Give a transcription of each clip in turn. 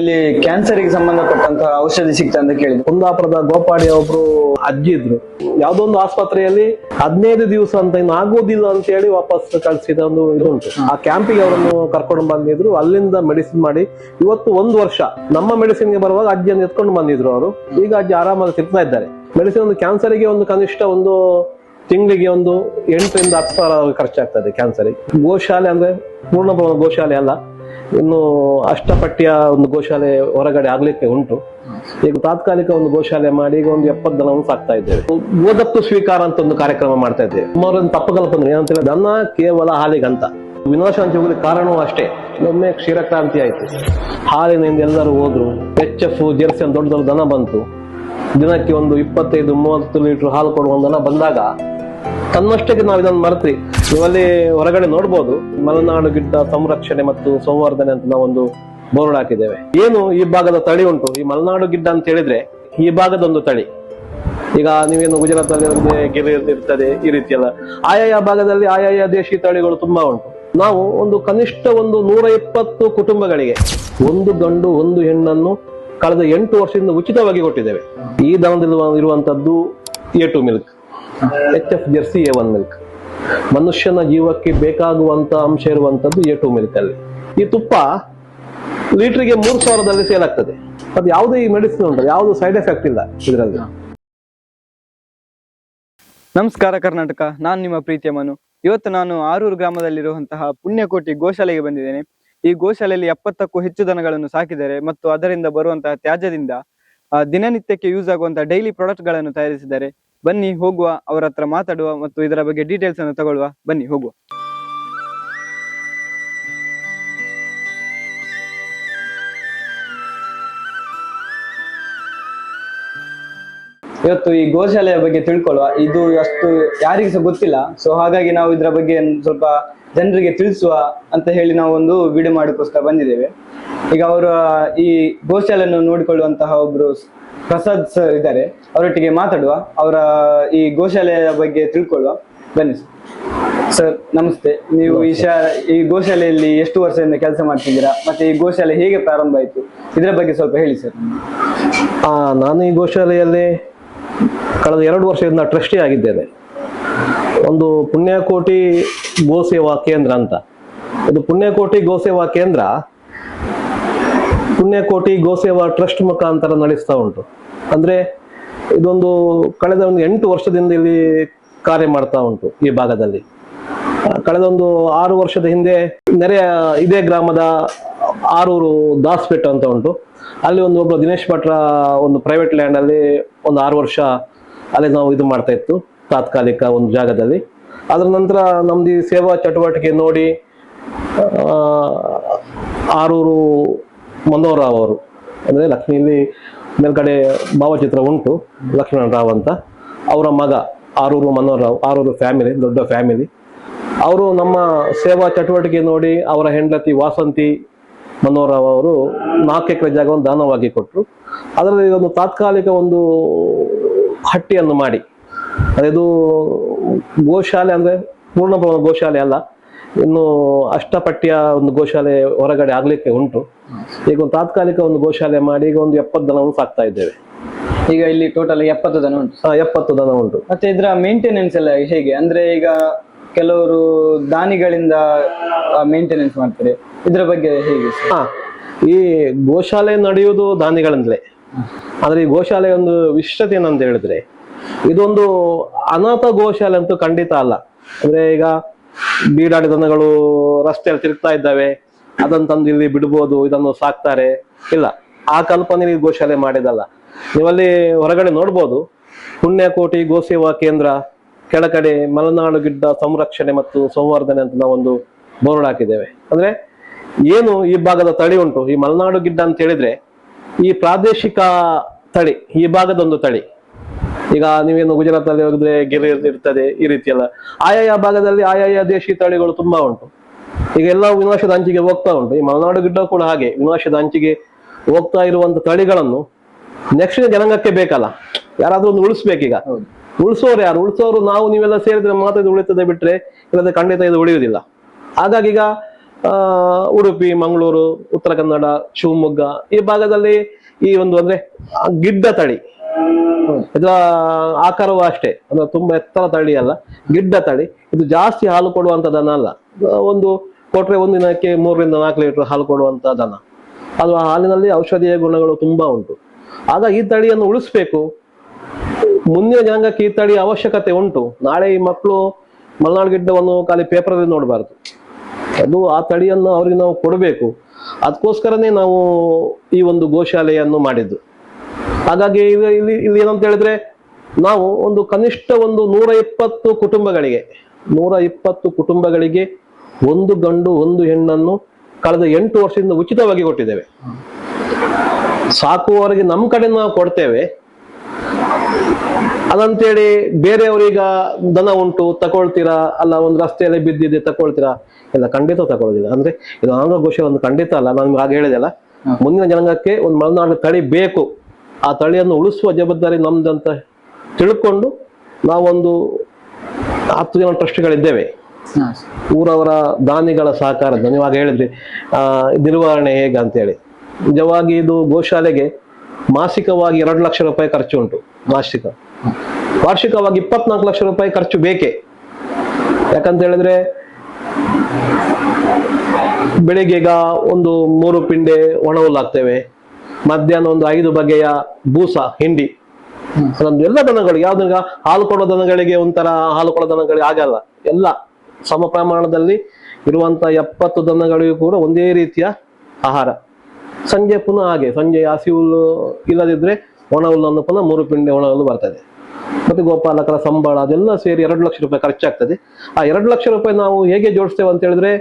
ಇಲ್ಲಿ ಕ್ಯಾನ್ಸರ್ಗೆ ಸಂಬಂಧಪಟ್ಟಂತಹ ಔಷಧಿ ಸಿಗ್ತಾ ಅಂತ ಕೇಳಿದ್ರು. ಕುಂದಾಪುರದ ಗೋಪಾಡಿ ಒಬ್ರು ಅಜ್ಜಿ ಇದ್ರು. ಯಾವ್ದೋ ಒಂದು ಆಸ್ಪತ್ರೆಯಲ್ಲಿ ಹದಿನೈದು ದಿವಸ ಅಂತ ಇನ್ನು ಆಗೋದಿಲ್ಲ ಅಂತ ಹೇಳಿ ವಾಪಸ್ ಕಳ್ಸಿದ ಒಂದು ಇದುಂಟು ಆ ಕ್ಯಾಂಪಿಗೆ ಅವರನ್ನು ಕರ್ಕೊಂಡು ಬಂದಿದ್ರು. ಅಲ್ಲಿಂದ ಮೆಡಿಸಿನ್ ಮಾಡಿ ಇವತ್ತು ಒಂದು ವರ್ಷ ನಮ್ಮ ಮೆಡಿಸಿನ್ಗೆ ಬರುವಾಗ ಅಜ್ಜಿಯನ್ನು ಎತ್ಕೊಂಡು ಬಂದಿದ್ರು ಅವರು. ಈಗ ಅಜ್ಜಿ ಆರಾಮಾಗಿ ತಿರ್ತಾ ಇದ್ದಾರೆ. ಮೆಡಿಸಿನ್ ಒಂದು ಕ್ಯಾನ್ಸರ್ಗೆ ಒಂದು ಕನಿಷ್ಠ ಒಂದು ತಿಂಗಳಿಗೆ ಒಂದು ಎಂಟರಿಂದ ಹತ್ತು ಸಾವಿರ ಖರ್ಚಾಗ್ತದೆ ಕ್ಯಾನ್ಸರ್ ಗೋಶಾಲೆ ಅಂದ್ರೆ ಪೂರ್ಣ ಗೋಶಾಲೆ ಅಲ್ಲ. ಇನ್ನು ಅಷ್ಟಪಟ್ಟಿಯ ಒಂದು ಗೋಶಾಲೆ ಹೊರಗಡೆ ಆಗ್ಲಿಕ್ಕೆ ಉಂಟು. ಈಗ ತಾತ್ಕಾಲಿಕ ಒಂದು ಗೋಶಾಲೆ ಮಾಡಿ ಈಗ ಒಂದು ಎಪ್ಪತ್ತು ದನವನ್ನು ಸಾಕ್ತಾ ಇದ್ದೇವೆ. ಓದಪ್ಪು ಸ್ವೀಕಾರ ಅಂತ ಒಂದು ಕಾರ್ಯಕ್ರಮ ಮಾಡ್ತಾ ಇದ್ದೇವೆ. ಸುಮಾರು ತಪ್ಪು ಕಲ್ಪನೆ ಏನಂತ ಹೇಳಿದ್ರೆ ದನ ಕೇವಲ ಹಾಲಿಗಂತ. ವಿನಾಶ ಅಂತ ಹೋಗ್ಲಿಕ್ಕೆ ಕಾರಣವೂ ಅಷ್ಟೇ. ಒಮ್ಮೆ ಕ್ಷೀರಕ್ರಾಂತಿ ಆಯ್ತು. ಹಾಲಿನಿಂದ ಎಲ್ಲರೂ ಹೋದ್ರು. ಎಚ್ ಎಫ್, ಜೆರ್ಸಿ ಅಂತ ದೊಡ್ಡ ದೊಡ್ಡ ದನ ಬಂತು. ದಿನಕ್ಕೆ ಒಂದು ಇಪ್ಪತ್ತೈದು, ಮೂವತ್ತು ಲೀಟರ್ ಹಾಲು ಕೊಡುವ ದನ ಬಂದಾಗ ತನ್ನಷ್ಟಕ್ಕೆ ನಾವು ಇದನ್ನು ಮರೆತ್ರಿ. ನೀವಲ್ಲಿ ಹೊರಗಡೆ ನೋಡ್ಬೋದು. ಮಲೆನಾಡು ಗಿಡ್ಡ ಸಂರಕ್ಷಣೆ ಮತ್ತು ಸಂವರ್ಧನೆ ಅಂತ ನಾವೊಂದು ಬೋರ್ಡ್ ಹಾಕಿದ್ದೇವೆ. ಏನು ಈ ಭಾಗದ ತಳಿ ಉಂಟು? ಈ ಮಲೆನಾಡು ಗಿಡ್ಡ ಅಂತ ಹೇಳಿದ್ರೆ ಈ ಭಾಗದ ಒಂದು ತಳಿ. ಈಗ ನೀವೇನು ಗುಜರಾತ್ ಅಲ್ಲಿ ಒಂದು ಗೆರೆ ಇರ್ತದೆ, ಈ ರೀತಿ ಎಲ್ಲ ಆಯಾಯ ಭಾಗದಲ್ಲಿ ಆಯಾಯ ದೇಶಿ ತಳಿಗಳು ತುಂಬಾ ಉಂಟು. ನಾವು ಒಂದು ಕನಿಷ್ಠ ಒಂದು ನೂರ ಇಪ್ಪತ್ತು ಕುಟುಂಬಗಳಿಗೆ ಒಂದು ಗಂಡು, ಒಂದು ಹೆಣ್ಣನ್ನು ಕಳೆದ ಎಂಟು ವರ್ಷದಿಂದ ಉಚಿತವಾಗಿ ಕೊಟ್ಟಿದ್ದೇವೆ. ಈ ದನದಲ್ಲಿ ಇರುವಂತದ್ದು A two milk H F jersey A one milk ಮನುಷ್ಯನ ಜೀವಕ್ಕೆ ಬೇಕಾಗುವಂತ ಅಂಶ ಇರುವಂತದ್ದು ಎ ಟು ಮಿಲ್ಕ್ ಅಲ್ಲಿ ಈ ತುಪ್ಪ ಲೀಟರ್ಗೆ ಮೂರ್ ಸಾವಿರದಲ್ಲಿ ಸೇಲ್ ಆಗ್ತದೆ. ಅದು ಯಾವುದೇ ಈ ಮೆಡಿಸಿನ್ ಉಂಟು, ಯಾವುದು ಸೈಡ್ ಎಫೆಕ್ಟ್ ಇಲ್ಲ ಇದರಲ್ಲಿ. ನಮಸ್ಕಾರ ಕರ್ನಾಟಕ, ನಾನು ನಿಮ್ಮ ಪ್ರೀತಿಯ ಮನು. ಇವತ್ತು ನಾನು ಆರೂರು ಗ್ರಾಮದಲ್ಲಿರುವಂತಹ ಪುಣ್ಯಕೋಟಿ ಗೋಶಾಲೆಗೆ ಬಂದಿದ್ದೇನೆ. ಈ ಗೋಶಾಲೆಯಲ್ಲಿ ಎಪ್ಪತ್ತಕ್ಕೂ ಹೆಚ್ಚು ದನಗಳನ್ನು ಸಾಕಿದ್ದಾರೆ ಮತ್ತು ಅದರಿಂದ ಬರುವಂತಹ ತ್ಯಾಜ್ಯದಿಂದ ದಿನನಿತ್ಯಕ್ಕೆ ಯೂಸ್ ಆಗುವಂತಹ ಡೈಲಿ ಪ್ರಾಡಕ್ಟ್ಗಳನ್ನು ತಯಾರಿಸಿದ್ದಾರೆ. ಬನ್ನಿ ಹೋಗುವ, ಅವರ ಹತ್ರ ಮಾತಾಡುವ ಮತ್ತು ಇದರ ಬಗ್ಗೆ ಡೀಟೇಲ್ಸ್ ಅನ್ನು ತಗೊಳ್ಳುವ. ಬನ್ನಿ ಹೋಗುವ. ಇವತ್ತು ಈ ಗೋಶಾಲೆಯ ಬಗ್ಗೆ ತಿಳ್ಕೊಳ್ಳುವ. ಇದು ಅಷ್ಟು ಯಾರಿಗೂ ಸಹ ಗೊತ್ತಿಲ್ಲ. ಸೊ ಹಾಗಾಗಿ ನಾವು ಇದರ ಬಗ್ಗೆ ಸ್ವಲ್ಪ ಜನರಿಗೆ ತಿಳಿಸುವ ಅಂತ ಹೇಳಿ ನಾವು ಒಂದು ವಿಡಿಯೋ ಮಾಡೋಕ್ಕೋಸ್ಕರ ಬಂದಿದ್ದೇವೆ. ಈಗ ಅವರು ಈ ಗೋಶಾಲೆಯನ್ನು ನೋಡಿಕೊಳ್ಳುವಂತಹ ಒಬ್ರು ಪ್ರಸಾದ್ ಸರ್ ಇದ್ದಾರೆ ಅವರೊಟ್ಟಿಗೆ ಮಾತಾಡುವ ಅವರ ಈ ಗೋಶಾಲೆಯ ಬಗ್ಗೆ ತಿಳ್ಕೊಳ್ಳುವ. ಬನ್ನಿ ಸರ್ ನಮಸ್ತೆ. ನೀವು ಈ ಶಾ ಈ ಗೋಶಾಲೆಯಲ್ಲಿ ಎಷ್ಟು ವರ್ಷದಿಂದ ಕೆಲಸ ಮಾಡ್ತಿದ್ದೀರಾ? ಮತ್ತೆ ಈ ಗೋಶಾಲೆ ಹೇಗೆ ಪ್ರಾರಂಭ ಆಯಿತು? ಇದರ ಬಗ್ಗೆ ಸ್ವಲ್ಪ ಹೇಳಿ ಸರ್ ಆ, ನಾನು ಈ ಗೋಶಾಲೆಯಲ್ಲಿ ಕಳೆದ ಎರಡು ವರ್ಷದಿಂದ ಟ್ರಸ್ಟಿ ಆಗಿದ್ದೇನೆ. ಒಂದು ಪುಣ್ಯಕೋಟಿ ಗೋಸೇವಾ ಕೇಂದ್ರ ಅಂತ. ಇದು ಪುಣ್ಯಕೋಟಿ ಗೋಸೇವಾ ಕೇಂದ್ರ ಪುಣ್ಯಕೋಟಿ ಗೋಸೇವಾ ಟ್ರಸ್ಟ್ ಮುಖಾಂತರ ನಡೆಸ್ತಾ ಉಂಟು. ಅಂದ್ರೆ ಇದೊಂದು ಕಳೆದ ಒಂದು ಎಂಟು ವರ್ಷದಿಂದ ಇಲ್ಲಿ ಕಾರ್ಯ ಮಾಡ್ತಾ ಉಂಟು ಈ ಭಾಗದಲ್ಲಿ. ಕಳೆದ ಒಂದು ಆರು ವರ್ಷದ ಹಿಂದೆ ನೆರೆಯ ಇದೇ ಗ್ರಾಮದ ಆರೂರು ದಾಸ್ಪೇಟ್ ಅಂತ ಉಂಟು. ಅಲ್ಲಿ ಒಂದು ಒಬ್ಬ ದಿನೇಶ್ ಭಟ್ರ ಒಂದು ಪ್ರೈವೇಟ್ ಲ್ಯಾಂಡ್ ಅಲ್ಲಿ ಒಂದು ಆರು ವರ್ಷ ಅಲ್ಲಿ ನಾವು ಇದು ಮಾಡ್ತಾ ಇತ್ತು ತಾತ್ಕಾಲಿಕ ಒಂದು ಜಾಗದಲ್ಲಿ. ಅದರ ನಂತರ ನಮ್ದು ಸೇವಾ ಚಟುವಟಿಕೆ ನೋಡಿ ಆ, ಮನೋಹರರಾವ್ ಅವರು. ಅಂದ್ರೆ ಲಕ್ಷ್ಮೀಲಿ ಮೇಲ್ಗಡೆ ಭಾವಚಿತ್ರ ಉಂಟು, ಲಕ್ಷ್ಮಣ ರಾವ್ ಅಂತ. ಅವರ ಮಗ ಆರೂರು ಮನೋಹರರಾವ್ ಆರೂರು ಫ್ಯಾಮಿಲಿ, ದೊಡ್ಡ ಫ್ಯಾಮಿಲಿ. ಅವರು ನಮ್ಮ ಸೇವಾ ಚಟುವಟಿಕೆ ನೋಡಿ ಅವರ ಹೆಂಡತಿ ವಾಸಂತಿ ಮನೋರಾವ್ ಅವರು ನಾಲ್ಕು ಎಕರೆ ಜಾಗವನ್ನು ದಾನವಾಗಿ ಕೊಟ್ಟರು ಅದರಲ್ಲಿ ಒಂದು ತಾತ್ಕಾಲಿಕ ಒಂದು ಹಟ್ಟಿಯನ್ನು ಮಾಡಿ. ಅದು ಗೋಶಾಲೆ ಅಂದ್ರೆ ಪೂರ್ಣ ಗೋಶಾಲೆ ಅಲ್ಲ ಇನ್ನು ಅಷ್ಟಪಟ್ಟಿಯ ಒಂದು ಗೋಶಾಲೆ ಹೊರಗಡೆ ಆಗ್ಲಿಕ್ಕೆ ಉಂಟು. ಈಗ ಒಂದು ತಾತ್ಕಾಲಿಕ ಒಂದು ಗೋಶಾಲೆ ಮಾಡಿ ಈಗ ಒಂದು ಎಪ್ಪತ್ತು ದನವನ್ನು ಸಾಕ್ತಾ ಇದ್ದೇವೆ. ಈಗ ಇಲ್ಲಿ ಟೋಟಲ್ ಎಪ್ಪತ್ತು ದನ ಉಂಟು. ಆ, ಎಪ್ಪತ್ತು ದನ ಉಂಟು. ಮತ್ತೆ ಇದರ ಮೇಂಟೆನೆನ್ಸ್ ಎಲ್ಲ ಹೇಗೆ? ಅಂದ್ರೆ ಈಗ ಕೆಲವರು ದಾನಿಗಳಿಂದ ಮೇಂಟೆನೆನ್ಸ್ ಮಾಡ್ತಾರೆ. ಇದರ ಬಗ್ಗೆ ಹೇಗೆ ಸರ್? ಹಾ ಈ ಗೋಶಾಲೆ ನಡೆಯುವುದು ದಾನಿಗಳಿಂದಲೇ. ಆದ್ರೆ ಈ ಗೋಶಾಲೆ ಒಂದು ವಿಶಿಷ್ಟತೆ ಏನಂತ ಹೇಳಿದ್ರೆ ಇದೊಂದು ಅನಾಥ ಗೋಶಾಲೆ ಅಂತೂ ಖಂಡಿತ ಅಲ್ಲ. ಅಂದ್ರೆ ಈಗ ಬೀಡಾಡಿ ದನಗಳು ರಸ್ತೆಯಲ್ಲಿ ತಿರುಗ್ತಾ ಇದ್ದಾವೆ. ಅದನ್ನು ತಂದು ಇಲ್ಲಿ ಬಿಡ್ಬೋದು, ಇದನ್ನು ಸಾಕ್ತಾರೆ. ಇಲ್ಲ, ಆ ಕಲ್ಪನೆ ನೀವು ಗೋಶಾಲೆ ಮಾಡಿದಲ್ಲ. ನೀವಲ್ಲಿ ಹೊರಗಡೆ ನೋಡ್ಬೋದು. ಪುಣ್ಯಕೋಟಿ ಗೋಸೇವಾ ಕೇಂದ್ರ ಕೆಳಗಡೆ ಮಲೆನಾಡು ಗಿಡ್ಡ ಸಂರಕ್ಷಣೆ ಮತ್ತು ಸಂವರ್ಧನೆ ಅಂತ ನಾವೊಂದು ಬೋರ್ಡ್ ಹಾಕಿದ್ದೇವೆ. ಅಂದ್ರೆ ಏನು ಈ ಭಾಗದ ತಳಿ ಉಂಟು? ಈ ಮಲೆನಾಡು ಗಿಡ್ಡ ಅಂತ ಹೇಳಿದ್ರೆ ಈ ಪ್ರಾದೇಶಿಕ ತಳಿ, ಈ ಭಾಗದ ಒಂದು ತಳಿ. ಈಗ ನೀವೇನು ಗುಜರಾತ್ ಅಲ್ಲಿ ಹೋಗಿದ್ರೆ ಗಿರಿ ಇರ್ತದೆ ಈ ರೀತಿ ಎಲ್ಲ ಆಯಾಯ ಭಾಗದಲ್ಲಿ ಆಯಾಯ ದೇಶಿ ತಳಿಗಳು ತುಂಬಾ ಉಂಟು. ಈಗ ಎಲ್ಲ ವಿನಾಶದ ಅಂಚಿಗೆ ಹೋಗ್ತಾ ಉಂಟು. ಈ ಮಲೆನಾಡು ಗಿಡ್ಡ ಕೂಡ ಹಾಗೆ. ವಿನಾಶದ ಅಂಚಿಗೆ ಹೋಗ್ತಾ ಇರುವಂತ ತಳಿಗಳನ್ನು ನೆಕ್ಸ್ಟ್ ಜನಾಂಗಕ್ಕೆ ಬೇಕಲ್ಲ. ಯಾರಾದ್ರೂ ಒಂದು ಉಳಿಸ್ಬೇಕೀಗ. ಉಳಿಸೋರು ಯಾರು? ಉಳಿಸೋರು ನಾವು ನೀವೆಲ್ಲ ಸೇರಿದ್ರೆ ಮಾತ್ರ ಇದು ಉಳಿತದೆ ಬಿಟ್ರೆ ಇಲ್ಲದೆ ಖಂಡಿತ ಇದು ಉಳಿಯುವುದಿಲ್ಲ. ಹಾಗಾಗಿ ಈಗ ಉಡುಪಿ ಮಂಗಳೂರು ಉತ್ತರ ಕನ್ನಡ ಶಿವಮೊಗ್ಗ ಈ ಭಾಗದಲ್ಲಿ ಈ ಒಂದು ಅಂದ್ರೆ ಗಿಡ್ಡ ತಳಿ ಇದರ ಆಕಾರವು ಅಷ್ಟೇ. ಅಂದ್ರೆ ತುಂಬಾ ಎತ್ತರ ತಳಿ ಅಲ್ಲ, ಗಿಡ್ಡ ತಳಿ. ಇದು ಜಾಸ್ತಿ ಹಾಲು ಕೊಡುವಂತ ದನ ಅಲ್ಲ. ಒಂದು ಕೊಟ್ರೆ ಒಂದು ದಿನಕ್ಕೆ ಮೂರರಿಂದ ನಾಲ್ಕು ಲೀಟರ್ ಹಾಲು ಕೊಡುವಂತ ದನ. ಅದು ಹಾಲಿನಲ್ಲಿ ಔಷಧೀಯ ಗುಣಗಳು ತುಂಬಾ ಉಂಟು. ಆಗ ಈ ತಳಿಯನ್ನು ಉಳಿಸ್ಬೇಕು. ಮುಂದಿನ ಜನಾಂಗಕ್ಕೆ ಈ ತಳಿ ಅವಶ್ಯಕತೆ ಉಂಟು. ನಾಳೆ ಈ ಮಕ್ಕಳು ಮಲೆನಾಡು ಗಿಡ್ಡವನ್ನು ಖಾಲಿ ಪೇಪರಲ್ಲಿ ನೋಡಬಾರ್ದು. ಅದು ಆ ತಳಿಯನ್ನು ಅವರಿಗೆ ನಾವು ಕೊಡಬೇಕು. ಅದಕ್ಕೋಸ್ಕರನೇ ನಾವು ಈ ಒಂದು ಗೋಶಾಲೆಯನ್ನು ಮಾಡಿದ್ದು. ಹಾಗಾಗಿ ಇಲ್ಲಿ ಇಲ್ಲಿ ಏನಂತ ಹೇಳಿದ್ರೆ ನಾವು ಒಂದು ಕನಿಷ್ಠ ಒಂದು ನೂರ ಇಪ್ಪತ್ತು ಕುಟುಂಬಗಳಿಗೆ ನೂರ ಇಪ್ಪತ್ತು ಕುಟುಂಬಗಳಿಗೆ ಒಂದು ಗಂಡು ಒಂದು ಹೆಣ್ಣನ್ನು ಕಳೆದ ಎಂಟು ವರ್ಷದಿಂದ ಉಚಿತವಾಗಿ ಕೊಟ್ಟಿದ್ದೇವೆ. ಸಾಕುವವರಿಗೆ ನಮ್ಮ ಕಡೆ ನಾವು ಕೊಡ್ತೇವೆ. ಅದಂತೇಳಿ ಬೇರೆಯವರೀಗ ದನ ಉಂಟು ತಗೊಳ್ತೀರಾ? ಅಲ್ಲ ಒಂದು ರಸ್ತೆಯಲ್ಲಿ ಬಿದ್ದಿದೆ ತಕೊಳ್ತೀರಾ ಇಲ್ಲ ಖಂಡಿತ ತಗೊಳ್ಳೋದಿಲ್ಲ ಅಂದ್ರೆ ಇದು ಆಂಗ್ಲ ಘೋಷ ಒಂದು ಖಂಡಿತ ಅಲ್ಲ ನಾನು ಹಾಗೇ ಅಲ್ಲ. ಮುಂದಿನ ಜನಾಂಗಕ್ಕೆ ಒಂದು ಮಲೆನಾಡು ತಳಿ ಬೇಕು. ಆ ತಳಿಯನ್ನು ಉಳಿಸುವ ಜವಾಬ್ದಾರಿ ನಮ್ದಂತ ತಿಳ್ಕೊಂಡು ನಾವೊಂದು ಹತ್ತು ಜನ ಟ್ರಸ್ಟ್ಗಳಿದ್ದೇವೆ. ಊರವರ ದಾನಿಗಳ ಸಹಕಾರದ ನೀವಾಗ ಹೇಳಿದ್ರಿ. ಆ ನಿರ್ವಹಣೆ ಹೇಗೆ ಅಂತೇಳಿ. ನಿಜವಾಗಿ ಇದು ಗೋಶಾಲೆಗೆ ಮಾಸಿಕವಾಗಿ ಎರಡು ಲಕ್ಷ ರೂಪಾಯಿ ಖರ್ಚು ಉಂಟು ಮಾಸಿಕ. ವಾರ್ಷಿಕವಾಗಿ ಇಪ್ಪತ್ನಾಲ್ಕು ಲಕ್ಷ ರೂಪಾಯಿ ಖರ್ಚು ಬೇಕೇ? ಯಾಕಂತ ಹೇಳಿದ್ರೆ ಬೆಳಿಗ್ಗೆಗ ಒಂದು ಮೂರು ಪಿಂಡೆ ಒಣ ಹುಲ್ಲು ಹಾಕ್ತೇವೆ ಮಧ್ಯಾಹ್ನ ಒಂದು ಐದು ಬಗೆಯ ಬೂಸ, ಹಿಂಡಿ. ಅದೊಂದು ಎಲ್ಲ ದನಗಳು ಯಾವ್ದೀಗ ಹಾಲು ಕೊಡೋ ದನಗಳಿಗೆ ಒಂಥರ ಹಾಲು ಕೊಡೋ ದನಗಳಿಗೆ ಆಗಲ್ಲ ಎಲ್ಲ ಸಮ ಪ್ರಮಾಣದಲ್ಲಿ ಇರುವಂತ ಎಪ್ಪತ್ತು ದನಗಳಿಗೂ ಕೂಡ ಒಂದೇ ರೀತಿಯ ಆಹಾರ. ಸಂಜೆ ಪುನಃ ಹಾಗೆ ಸಂಜೆ ಹಸಿ ಹುಲ್ಲು ಇಲ್ಲದಿದ್ರೆ ಒಣ ಹುಲ್ಲನ್ನು ಪುನಃ ಮೂರು ಪಿಂಡೆ ಒಣ ಹುಲ್ಲು ಬರ್ತದೆ. ಮತ್ತೆ ಗೋಪಾಲಕರ ಸಂಬಳ ಅದೆಲ್ಲ ಸೇರಿ ಎರಡು ಲಕ್ಷ ರೂಪಾಯಿ ಖರ್ಚಾಗ್ತದೆ. ಆ ಎರಡು ಲಕ್ಷ ರೂಪಾಯಿ ನಾವು ಹೇಗೆ ಜೋಡಿಸ್ತೇವೆ ಅಂತ ಹೇಳಿದ್ರೆ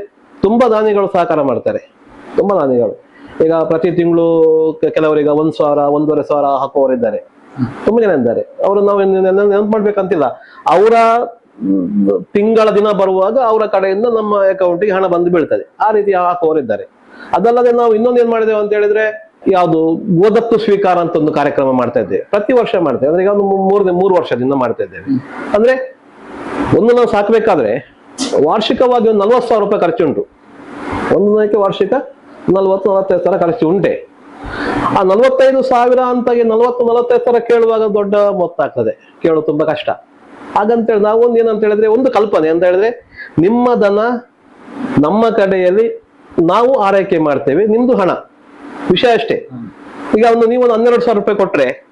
ತುಂಬಾ ದಾನಿಗಳು ಸಹಕಾರ ಮಾಡ್ತಾರೆ. ತುಂಬಾ ದಾನಿಗಳು ಈಗ ಪ್ರತಿ ತಿಂಗಳು ಕೆಲವರಿಗೆ ಒಂದ್ ಸಾವಿರ, ಒಂದೂವರೆ ಸಾವಿರ ಹಾಕುವವರಿದ್ದಾರೆ. ತುಂಬಾ ಜನ ಇದ್ದಾರೆ. ಅವರು ನಾವು ನೆನಪು ಮಾಡ್ಬೇಕಂತಿಲ್ಲ. ಅವರ ತಿಂಗಳ ದಿನ ಬರುವಾಗ ಅವರ ಕಡೆಯಿಂದ ನಮ್ಮ ಅಕೌಂಟಿಗೆ ಹಣ ಬಂದು ಬೀಳ್ತದೆ. ಆ ರೀತಿ ಹಾಕುವವರಿದ್ದಾರೆ. ಅದಲ್ಲದೆ ನಾವು ಇನ್ನೊಂದು ಏನ್ ಮಾಡಿದೆವು ಅಂತ ಹೇಳಿದ್ರೆ, ಯಾವುದು ಗೋದತ್ತು ಸ್ವೀಕಾರ ಅಂತ ಒಂದು ಕಾರ್ಯಕ್ರಮ ಮಾಡ್ತಾ ಇದ್ದೇವೆ. ಪ್ರತಿ ವರ್ಷ ಮಾಡ್ತೇವೆ. ಅಂದ್ರೆ ಈಗ ಒಂದು ಮೂರು ಮೂರು ವರ್ಷದಿಂದ ಮಾಡ್ತಾ ಇದ್ದೇವೆ. ಅಂದ್ರೆ ಒಂದು ನಾವು ಸಾಕ್ಬೇಕಾದ್ರೆ ವಾರ್ಷಿಕವಾಗಿ ಒಂದು ನಲ್ವತ್ತು ಸಾವಿರ ರೂಪಾಯಿ ಖರ್ಚುಂಟು. ಒಂದು ವಾರ್ಷಿಕ ನಲ್ವತ್ತು ನಲವತ್ತೈದು ಸಾವಿರ ಖರ್ಚು ಉಂಟೆ. ಆ ನಲವತ್ತೈದು ಸಾವಿರ ಅಂತ ನಲವತ್ತು ನಲವತ್ತೈದು ಸಾವಿರ ಕೇಳುವಾಗ ದೊಡ್ಡ ಮೊತ್ತ ಆಗ್ತದೆ ಕೇಳೋದು ತುಂಬಾ ಕಷ್ಟ. ಹಾಗಂತೇಳಿ ನಾವು ಒಂದು ಏನಂತ ಹೇಳಿದ್ರೆ ಒಂದು ಕಲ್ಪನೆ ಅಂತ ಹೇಳಿದ್ರೆ ನಿಮ್ಮ ದನ ನಮ್ಮ ಕಡೆಯಲ್ಲಿ ನಾವು ಆರೈಕೆ ಮಾಡ್ತೇವೆ, ನಿಮ್ದು ಹಣ. ವಿಷಯ ಅಷ್ಟೇ. ಈಗ ಒಂದು ನೀವು ಒಂದು ಹನ್ನೆರಡು ಸಾವಿರ ರೂಪಾಯಿ ಕೊಟ್ರೆ